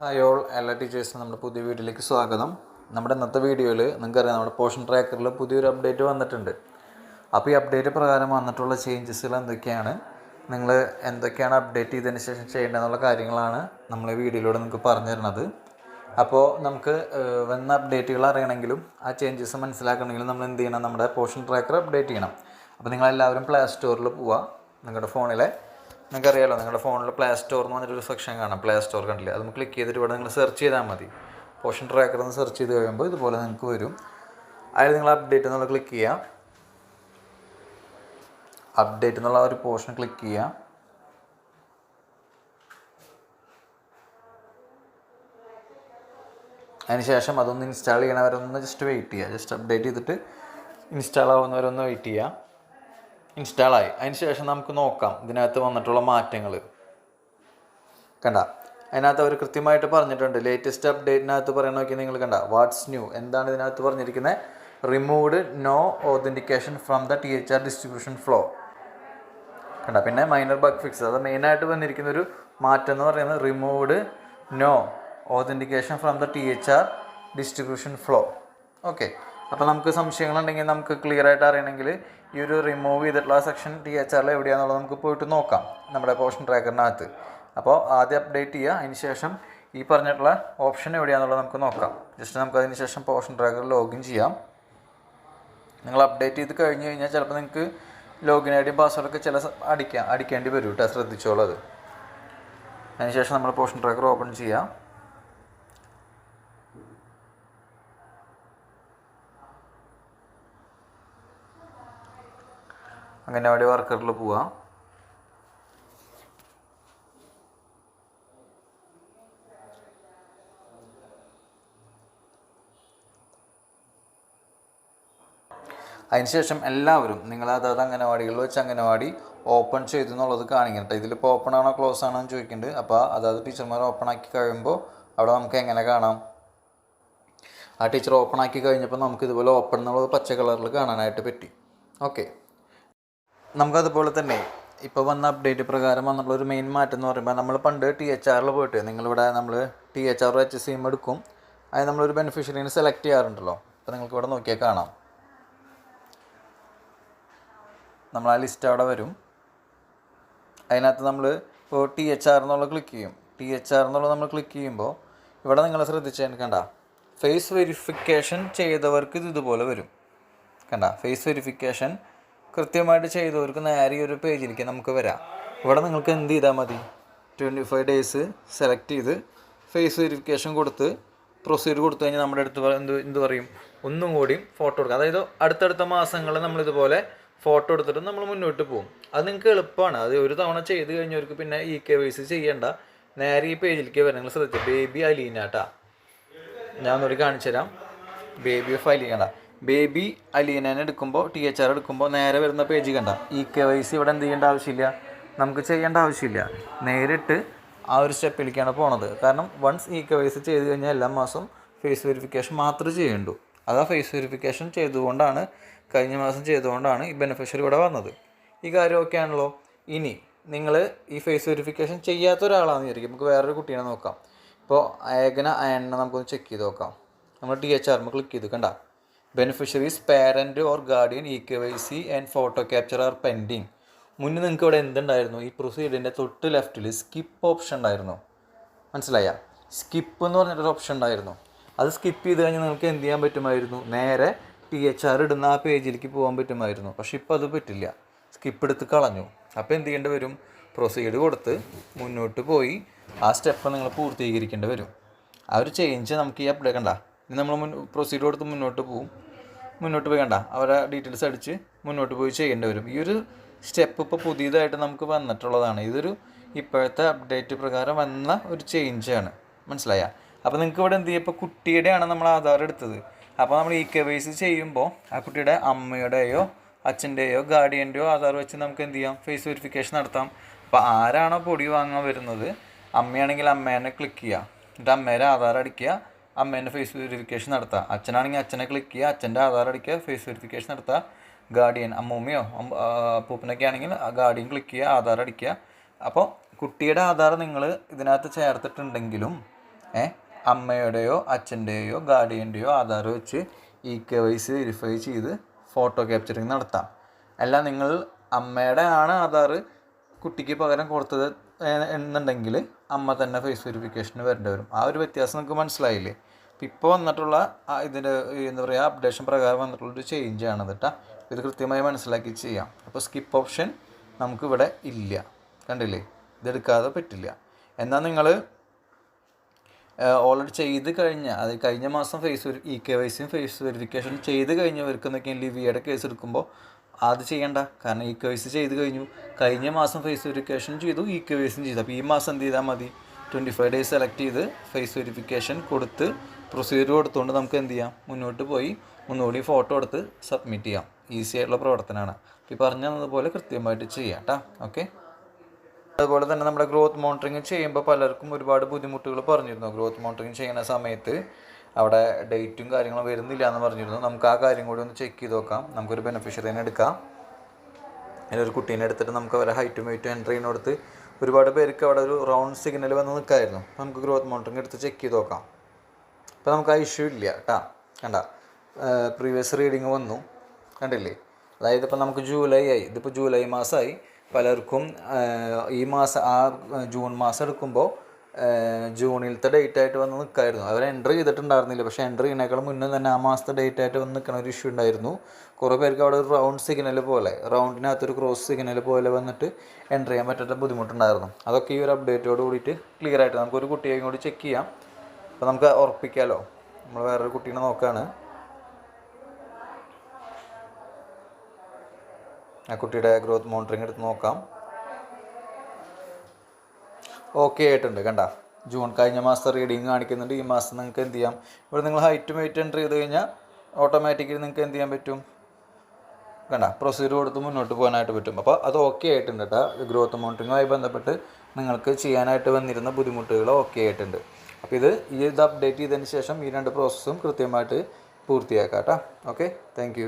Hi all എല്ലാ ടീച്ചേഴ്സിനും നമ്മുടെ പുതിയ വീഡിയോയിലേക്ക് സ്വാഗതം. നമ്മുടെ ഇന്നത്തെ വീഡിയോയിൽ നിങ്ങൾക്കറിയാം നമ്മുടെ പോഷൻ ട്രാക്കറിൽ പുതിയൊരു അപ്ഡേറ്റ് വന്നിട്ടുണ്ട്. അപ്പോൾ ഈ അപ്ഡേറ്റ് പ്രകാരം വന്നിട്ടുള്ള ചേഞ്ചസുകൾ എന്തൊക്കെയാണ്? നിങ്ങൾ എന്തൊക്കെയാണ് അപ്ഡേറ്റ് ചെയ്തതിന് ശേഷം ചെയ്യേണ്ടതെന്നുള്ള കാര്യങ്ങളാണ് നമ്മൾ ഈ വീഡിയോയിലൂടെ നിങ്ങൾക്ക് പറഞ്ഞു തരുന്നത്. അപ്പോൾ നമുക്ക് വന്ന അപ്ഡേറ്റുകൾ അറിയണമെങ്കിലും ആ ചേഞ്ചസ് മനസ്സിലാക്കണമെങ്കിലും നമ്മൾ എന്ത് ചെയ്യണം? നമ്മുടെ പോഷൻ ട്രാക്കർ അപ്ഡേറ്റ് ചെയ്യണം. അപ്പോൾ നിങ്ങളെല്ലാവരും പ്ലേ സ്റ്റോറിൽ പോവുക നിങ്ങളുടെ ഫോണിലെ നിങ്ങൾക്കറിയാലോ നിങ്ങളുടെ ഫോണിൽ പ്ലേ സ്റ്റോർ എന്ന് പറഞ്ഞൊരു സെക്ഷൻ കാണാം. പ്ലേ സ്റ്റോർ കണ്ടില്ലേ? അത് ക്ലിക്ക് ചെയ്തിട്ട് ഇവിടെ നിങ്ങൾ സെർച്ച് ചെയ്താൽ മതി. പോഷൻ ട്രാക്കർ എന്ന് സെർച്ച് ചെയ്ത് കഴിയുമ്പോൾ ഇതുപോലെ നിങ്ങൾക്ക് വരും. അതിൽ നിങ്ങൾ അപ്ഡേറ്റ് എന്നുള്ള ക്ലിക്ക് ചെയ്യാം. അപ്ഡേറ്റ് എന്നുള്ള ഒരു പോർഷൻ ക്ലിക്ക് ചെയ്യാം. അതിനുശേഷം അതൊന്ന് ഇൻസ്റ്റാൾ ചെയ്യണവരൊന്ന് ജസ്റ്റ് വെയിറ്റ് ചെയ്യുക ജസ്റ്റ് അപ്ഡേറ്റ് ചെയ്തിട്ട് ഇൻസ്റ്റാൾ ആവുന്നവരൊന്ന് വെയിറ്റ് ചെയ്യുക ഇൻസ്റ്റാൾ ആയി അതിന് ശേഷം നമുക്ക് നോക്കാം. ഇതിനകത്ത് വന്നിട്ടുള്ള മാറ്റങ്ങൾ കണ്ട? അതിനകത്ത് അവർ കൃത്യമായിട്ട് പറഞ്ഞിട്ടുണ്ട്. ലേറ്റസ്റ്റ് അപ്ഡേറ്റിനകത്ത് പറയുന്ന നോക്കി നിങ്ങൾ കണ്ട. വാട്ട്സ് ന്യൂ എന്താണ് ഇതിനകത്ത് പറഞ്ഞിരിക്കുന്നത് removed no authentication from the T H R distribution flow കണ്ട? പിന്നെ മൈനർ ബഗ് ഫിക്സ് അത് മെയിനായിട്ട് വന്നിരിക്കുന്ന ഒരു മാറ്റം എന്ന് പറയുന്നത് removed no authentication from the T H R distribution flow okay അപ്പോൾ നമുക്ക് സംശയങ്ങളുണ്ടെങ്കിൽ നമുക്ക് ക്ലിയർ ആയിട്ട് അറിയണമെങ്കിൽ ഈ ഒരു റിമൂവ് ചെയ്തിട്ടുള്ള സെക്ഷൻ ടി എച്ച് ആറിൽ എവിടെയാണെന്നുള്ളത് നമുക്ക് പോയിട്ട് നോക്കാം നമ്മുടെ പോർഷൻ ട്രാക്കറിനകത്ത് അപ്പോൾ ആദ്യം അപ്ഡേറ്റ് ചെയ്യുക അതിന് ശേഷം ഈ പറഞ്ഞിട്ടുള്ള ഓപ്ഷൻ എവിടെയാണെന്നുള്ളത് നമുക്ക് നോക്കാം. ജസ്റ്റ് നമുക്ക് അതിന് ശേഷം പോർഷൻ ട്രാക്കർ ലോഗിൻ ചെയ്യാം. നിങ്ങൾ അപ്ഡേറ്റ് ചെയ്ത് കഴിഞ്ഞ് കഴിഞ്ഞാൽ ചിലപ്പോൾ നിങ്ങൾക്ക് ലോഗിൻ ഐ ഡിയും പാസ്വേഡൊക്കെ ചില അടിക്കാം അടിക്കേണ്ടി വരും കേട്ടോ ശ്രദ്ധിച്ചോളൂ അത്. അതിനുശേഷം നമ്മൾ പോർഷൻ ട്രാക്കർ ഓപ്പൺ ചെയ്യാം. അംഗനവാടി വർക്കറിൽ പോവാം. അതിനുശേഷം എല്ലാവരും നിങ്ങൾ അതായത് അംഗനവാടികളിൽ വെച്ച് അംഗനവാടി ഓപ്പൺ ചെയ്തു എന്നുള്ളത് കാണിക്കട്ടെ ഇതിലിപ്പോൾ ഓപ്പൺ ആണോ ക്ലോസ് ആണോ എന്ന് ചോദിക്കുന്നുണ്ട് അപ്പോൾ അതായത് ടീച്ചർമാർ ഓപ്പൺ ആക്കി കഴിയുമ്പോൾ അവിടെ നമുക്ക് എങ്ങനെ കാണാം? ആ ടീച്ചർ ഓപ്പൺ ആക്കി കഴിഞ്ഞപ്പോൾ നമുക്ക് ഇതുപോലെ ഓപ്പൺ എന്നുള്ളത് പച്ച കളറിൽ കാണാനായിട്ട് പറ്റി. ഓക്കെ. നമുക്കതുപോലെ തന്നെ ഇപ്പോൾ വന്ന അപ്ഡേറ്റ് പ്രകാരം വന്നുള്ള ഒരു മെയിൻ മാറ്റം എന്ന് പറയുമ്പോൾ നമ്മൾ പണ്ട് ടി എച്ച് ആറിൽ പോയിട്ട് നിങ്ങളിവിടെ നമ്മൾ T H R H C M എടുക്കും. അത് നമ്മളൊരു ബെനിഫിഷ്യറിനെ സെലക്ട് ചെയ്യാറുണ്ടല്ലോ. അപ്പോൾ നിങ്ങൾക്ക് ഇവിടെ നോക്കിയാൽ കാണാം. നമ്മൾ ആ ലിസ്റ്റ് അവിടെ വരും. അതിനകത്ത് നമ്മൾ ഇപ്പോൾ ടി എച്ച് ആർ എന്നുള്ള ക്ലിക്ക് ചെയ്യും. ടി എച്ച് ആർ എന്നുള്ള നമ്മൾ ക്ലിക്ക് ചെയ്യുമ്പോൾ ഇവിടെ നിങ്ങൾ ശ്രദ്ധിച്ച് കണ്ട. ഫേസ് വെരിഫിക്കേഷൻ ചെയ്തവർക്ക് ഇത് ഇതുപോലെ വരും. കണ്ട? ഫേസ് വെരിഫിക്കേഷൻ കൃത്യമായിട്ട് ചെയ്തവർക്ക് നേരെ ഈ ഒരു പേജിലേക്ക് നമുക്ക് വരാം. ഇവിടെ നിങ്ങൾക്ക് എന്ത് ചെയ്താൽ മതി? ട്വന്റി ഫൈവ് ഡേയ്സ് സെലക്ട് ചെയ്ത് ഫേസ് വെരിഫിക്കേഷൻ കൊടുത്ത് പ്രൊസീഡ് കൊടുത്തു കഴിഞ്ഞാൽ നമ്മുടെ അടുത്ത് എന്ത് എന്ത് പറയും? ഒന്നും കൂടിയും ഫോട്ടോ എടുക്കുക അതായത് അടുത്തടുത്ത മാസങ്ങളിൽ നമ്മളിതുപോലെ ഫോട്ടോ എടുത്തിട്ട് നമ്മൾ മുന്നോട്ട് പോകും. അത് നിങ്ങൾക്ക് എളുപ്പമാണ്. അത് ഒരു തവണ ചെയ്ത് കഴിഞ്ഞവർക്ക് പിന്നെ ഇ കെ വൈ സി ചെയ്യേണ്ട. നേരെ ഈ പേജിലേക്ക് വരാം. നിങ്ങൾ ശ്രദ്ധിച്ചു? ബേബി അലീന കേട്ടാ ഞാൻ ഒന്നുകൂടി കാണിച്ചു തരാം ബേബി ഓഫ് അലീന ബേബി അലീനനെ എടുക്കുമ്പോൾ ടി എച്ച് ആർ എടുക്കുമ്പോൾ നേരെ വരുന്ന പേജ് കണ്ട. ഇ കെ വൈ സി ഇവിടെ എന്ത് ചെയ്യേണ്ട ആവശ്യമില്ല. നമുക്ക് ചെയ്യേണ്ട ആവശ്യമില്ല. നേരിട്ട് ആ ഒരു സ്റ്റെപ്പിലേക്കാണ് പോണത്. കാരണം once E K Y C ചെയ്ത് കഴിഞ്ഞാൽ എല്ലാ മാസവും ഫേസ് വെരിഫിക്കേഷൻ മാത്രമേ ചെയ്യേണ്ടൂ അത് ആ ഫേസ് വെരിഫിക്കേഷൻ ചെയ്തുകൊണ്ടാണ് കഴിഞ്ഞ മാസം ചെയ്തുകൊണ്ടാണ് ഈ ബെനിഫിഷ്യറി ഇവിടെ വന്നത്. ഈ കാര്യമൊക്കെ ആണല്ലോ. ഇനി നിങ്ങൾ ഈ ഫേസ് വെരിഫിക്കേഷൻ ചെയ്യാത്ത ഒരാളാണെന്ന് വിചാരിക്കും. നമുക്ക് വേറൊരു കുട്ടീനെ നോക്കാം. ഇപ്പോൾ ഏകന അയണ്ണ നമുക്കൊന്ന് ചെക്ക് ചെയ്ത് നോക്കാം. നമ്മൾ ടി എച്ച് ആർമ്മ ക്ലിക്ക് ചെയ്ത് കണ്ട. Beneficiaries parent or guardian E K Y C and photo capture are pending മുന്നേ നിങ്ങൾക്ക് ഇവിടെ എന്തുണ്ടായിരുന്നു? ഈ പ്രൊസീഡിന്റെ തൊട്ട് ലെഫ്റ്റിൽ സ്കിപ്പ് ഓപ്ഷൻ ഉണ്ടായിരുന്നു. മനസ്സിലായ? സ്കിപ്പ് എന്ന് പറഞ്ഞിട്ടൊരു ഓപ്ഷൻ ഉണ്ടായിരുന്നു. അത് സ്കിപ്പ് ചെയ്ത് കഴിഞ്ഞാൽ നിങ്ങൾക്ക് എന്ത് ചെയ്യാൻ പറ്റുമായിരുന്നു? നേരെ ടി എച്ച് ആർ ഇടുന്ന ആ പേജിലേക്ക് പോകാൻ പറ്റുമായിരുന്നു. പക്ഷെ ഇപ്പോൾ അത് പറ്റില്ല. സ്കിപ്പ് എടുത്ത് കളഞ്ഞു. അപ്പോൾ എന്ത് ചെയ്യേണ്ടി വരും? പ്രൊസീഡ് കൊടുത്ത് മുന്നോട്ട് പോയി ആ സ്റ്റെപ്പ് നിങ്ങൾ പൂർത്തീകരിക്കേണ്ടി വരും. ആ ഒരു ചേഞ്ച് നമുക്ക് ഈ അപ്ഡേറ്റ് കണ്ട? ഇനി നമ്മൾ മുൻ പ്രൊസീഡ് കൊടുത്ത് മുന്നോട്ട് പോകും മുന്നോട്ട് പോയി കണ്ട. അവരെ ഡീറ്റെയിൽസ് അടിച്ച് മുന്നോട്ട് പോയി ചെയ്യേണ്ടി വരും. ഈ ഒരു സ്റ്റെപ്പ് ഇപ്പോൾ പുതിയതായിട്ട് നമുക്ക് വന്നിട്ടുള്ളതാണ്. ഇതൊരു ഇപ്പോഴത്തെ അപ്ഡേറ്റ് പ്രകാരം വന്ന ഒരു ചേഞ്ചാണ് മനസ്സിലായ? അപ്പോൾ നിങ്ങൾക്ക് ഇവിടെ എന്ത് ചെയ്യും? ഇപ്പോൾ കുട്ടിയുടെയാണ് നമ്മൾ ആധാർ എടുത്തത്. അപ്പോൾ നമ്മൾ ഇ കെ വൈ സി ചെയ്യുമ്പോൾ ആ കുട്ടിയുടെ അമ്മയുടെയോ അച്ഛന്റെയോ ഗാർഡിയന്റെയോ ആധാർ വെച്ച് നമുക്ക് എന്ത് ചെയ്യാം? ഫേസ് വെരിഫിക്കേഷൻ നടത്താം. അപ്പോൾ ആരാണോ പൊടി വാങ്ങാൻ വരുന്നത്? അമ്മയാണെങ്കിൽ അമ്മേനെ ക്ലിക്ക് ചെയ്യുക. എന്നിട്ട് അമ്മേരെ ആധാർ അടിക്കുക. അമ്മേന്റെ ഫേസ് വെരിഫിക്കേഷൻ നടത്തുക അച്ഛനാണെങ്കിൽ അച്ഛനെ ക്ലിക്ക് ചെയ്യുക അച്ഛന്റെ ആധാർ അടിക്കുക ഫേസ് വെരിഫിക്കേഷൻ നടത്തുക ഗാർഡിയൻ അമ്മൂമ്മയോ അപ്പൂപ്പനൊക്കെ ആണെങ്കിൽ ഗാർഡിയൻ ക്ലിക്ക് ചെയ്യുക ആധാർ അടിക്കുക. അപ്പോൾ കുട്ടിയുടെ ആധാർ നിങ്ങൾ ഇതിനകത്ത് ചേർത്തിട്ടുണ്ടെങ്കിലും ഏ അമ്മയുടെയോ അച്ഛന്റെയോ ഗാർഡിയന്റെയോ ആധാർ വെച്ച് E K Y C verify ചെയ്ത് ഫോട്ടോ ക്യാപ്ചറിങ് നടത്താം. അല്ല നിങ്ങൾ അമ്മയുടെ ആണ് ആധാർ കുട്ടിക്ക് പകരം കൊടുത്തത് എന്നുണ്ടെങ്കിൽ അമ്മ തന്നെ ഫേസ് വെരിഫിക്കേഷന് വരേണ്ടി വരും. ആ ഒരു വ്യത്യാസം നിങ്ങൾക്ക് മനസ്സിലായില്ലേ? ഇപ്പോൾ വന്നിട്ടുള്ള ഇതിന്റെ എന്താ പറയുക അപ്ഡേഷൻ പ്രകാരം വന്നിട്ടുള്ള ഒരു ചേഞ്ച് ആണ് കേട്ടോ ഇത് കൃത്യമായി മനസ്സിലാക്കി ചെയ്യാം. അപ്പോൾ സ്കിപ്പ് ഓപ്ഷൻ നമുക്കിവിടെ ഇല്ല. കണ്ടില്ലേ? ഇതെടുക്കാതെ പറ്റില്ല. എന്നാൽ നിങ്ങൾ ഓൾറെഡി ചെയ്ത് കഴിഞ്ഞ അത് കഴിഞ്ഞ മാസം ഫേസ് ഇ കെ വൈ സിയും ഫേസ് വെരിഫിക്കേഷൻ ചെയ്ത് കഴിഞ്ഞവർക്ക് എന്നൊക്കെ ലിവിയുടെ കേസ് എടുക്കുമ്പോൾ അത് ചെയ്യണ്ട. കാരണം ഇ കെ വൈ സി ചെയ്ത് കഴിഞ്ഞു. കഴിഞ്ഞ മാസം ഫേസ് വെരിഫിക്കേഷൻ ചെയ്തു ഇ കെ വൈ സിയും ചെയ്തു. അപ്പോൾ ഈ മാസം എന്ത് ചെയ്താൽ മതി? ട്വന്റി ഫൈവ് ഡേയ്സ് സെലക്ട് ചെയ്ത് ഫേസ് വെരിഫിക്കേഷൻ കൊടുത്ത് പ്രൊസീജിയർ കൊടുത്തുകൊണ്ട് നമുക്ക് എന്ത് ചെയ്യാം? മുന്നോട്ട് പോയി ഒന്നുകൂടി ഫോട്ടോ എടുത്ത് സബ്മിറ്റ് ചെയ്യാം. ഈസി ആയിട്ടുള്ള പ്രവർത്തനമാണ്. ഈ പറഞ്ഞു തന്നതുപോലെ കൃത്യമായിട്ട് ചെയ്യാം കേട്ടോ ഓക്കെ അതുപോലെ തന്നെ നമ്മുടെ ഗ്രോത്ത് മോണിറ്ററിങ് ചെയ്യുമ്പോൾ പലർക്കും ഒരുപാട് ബുദ്ധിമുട്ടുകൾ പറഞ്ഞിരുന്നു. ഗ്രോത്ത് മോണിറ്ററിങ് ചെയ്യുന്ന സമയത്ത് അവിടെ ഡേറ്റും കാര്യങ്ങളും വരുന്നില്ല എന്ന് പറഞ്ഞിരുന്നു. നമുക്ക് ആ കാര്യം കൂടി ഒന്ന് ചെക്ക് ചെയ്ത് നോക്കാം. നമുക്കൊരു ബെനിഫിഷ്യറിനെ എടുക്കാം. അതിലൊരു കുട്ടീനെ എടുത്തിട്ട് നമുക്ക് അവരെ ഹൈറ്റും വെയിറ്റും എന്റർ ചെയ്യുന്നിടത്ത് ഒരുപാട് പേർക്ക് അവിടെ ഒരു റൗണ്ട് സിഗ്നൽ വന്ന് നിൽക്കായിരുന്നു. നമുക്ക് ഗ്രോത്ത് മോണിറ്ററിങ് എടുത്ത് ചെക്ക് ചെയ്ത് നോക്കാം. അപ്പോൾ നമുക്ക് ആ ഇഷ്യൂ ഇല്ല കേട്ടാ. കണ്ട? പ്രീവിയസ് റീഡിങ് വന്നു. കണ്ടില്ലേ? അതായത് ഇപ്പോൾ നമുക്ക് ജൂലൈ ആയി. ഇതിപ്പോൾ ജൂലൈ മാസമായി. പലർക്കും ഈ മാസം ആ ജൂൺ മാസം എടുക്കുമ്പോൾ ജൂണിലത്തെ ഡേറ്റ് ആയിട്ട് വന്ന് നിൽക്കായിരുന്നു. അവർ എന്റർ ചെയ്തിട്ടുണ്ടായിരുന്നില്ല. പക്ഷേ എന്റർ ചെയ്യുന്നേക്കാൾ മുന്നേ തന്നെ ആ മാസത്തെ ഡേറ്റ് ആയിട്ട് വന്ന് നിൽക്കുന്ന ഒരു ഇഷ്യൂ ഉണ്ടായിരുന്നു. കുറേ പേർക്ക് അവിടെ ഒരു റൗണ്ട് സിഗ്നൽ പോലെ റൗണ്ടിനകത്തൊരു ക്രോസ് സിഗ്നൽ പോലെ വന്നിട്ട് എന്റർ ചെയ്യാൻ പറ്റാത്ത ബുദ്ധിമുട്ടുണ്ടായിരുന്നു. അതൊക്കെ ഈ ഒരു അപ്ഡേറ്റോട് കൂടിയിട്ട് ക്ലിയർ ആയിട്ട് നമുക്കൊരു കുട്ടിയെയും കൂടി ചെക്ക് ചെയ്യാം. അപ്പോൾ നമുക്ക് ഉറപ്പിക്കാമല്ലോ നമ്മൾ വേറൊരു കുട്ടീനെ നോക്കുകയാണ് ആ കുട്ടിയുടെ ഗ്രോത്ത് മോണിറ്ററിങ് എടുത്ത് നോക്കാം. ഓക്കെ ആയിട്ടുണ്ട് കണ്ട. ജൂൺ കഴിഞ്ഞ മാസത്തെ റീഡിങ് കാണിക്കുന്നുണ്ട്. ഈ മാസം നിങ്ങൾക്ക് എന്ത് ചെയ്യാം? ഇവിടെ നിങ്ങൾ ഹൈറ്റ് വെയിറ്റ് എന്റർ ചെയ്ത് കഴിഞ്ഞാൽ ഓട്ടോമാറ്റിക്കലി നിങ്ങൾക്ക് എന്ത് ചെയ്യാൻ പറ്റും? കണ്ട പ്രൊസീജിയർ കൊടുത്ത് മുന്നോട്ട് പോകാനായിട്ട് പറ്റും. അപ്പോൾ അത് ഓക്കെ ആയിട്ടുണ്ട് കേട്ടോ ഗ്രോത്ത് മോണിറ്ററിങ്ങുമായി ബന്ധപ്പെട്ട് നിങ്ങൾക്ക് ചെയ്യാനായിട്ട് വന്നിരുന്ന ബുദ്ധിമുട്ടുകൾ ഓക്കെ ആയിട്ടുണ്ട്. അപ്പോൾ ഇത് ഈ ഇത് അപ്ഡേറ്റ് ചെയ്തതിന് ശേഷം ഈ രണ്ട് പ്രോസസ്സും കൃത്യമായിട്ട് പൂർത്തിയാക്കാം കേട്ടോ ഓക്കെ താങ്ക്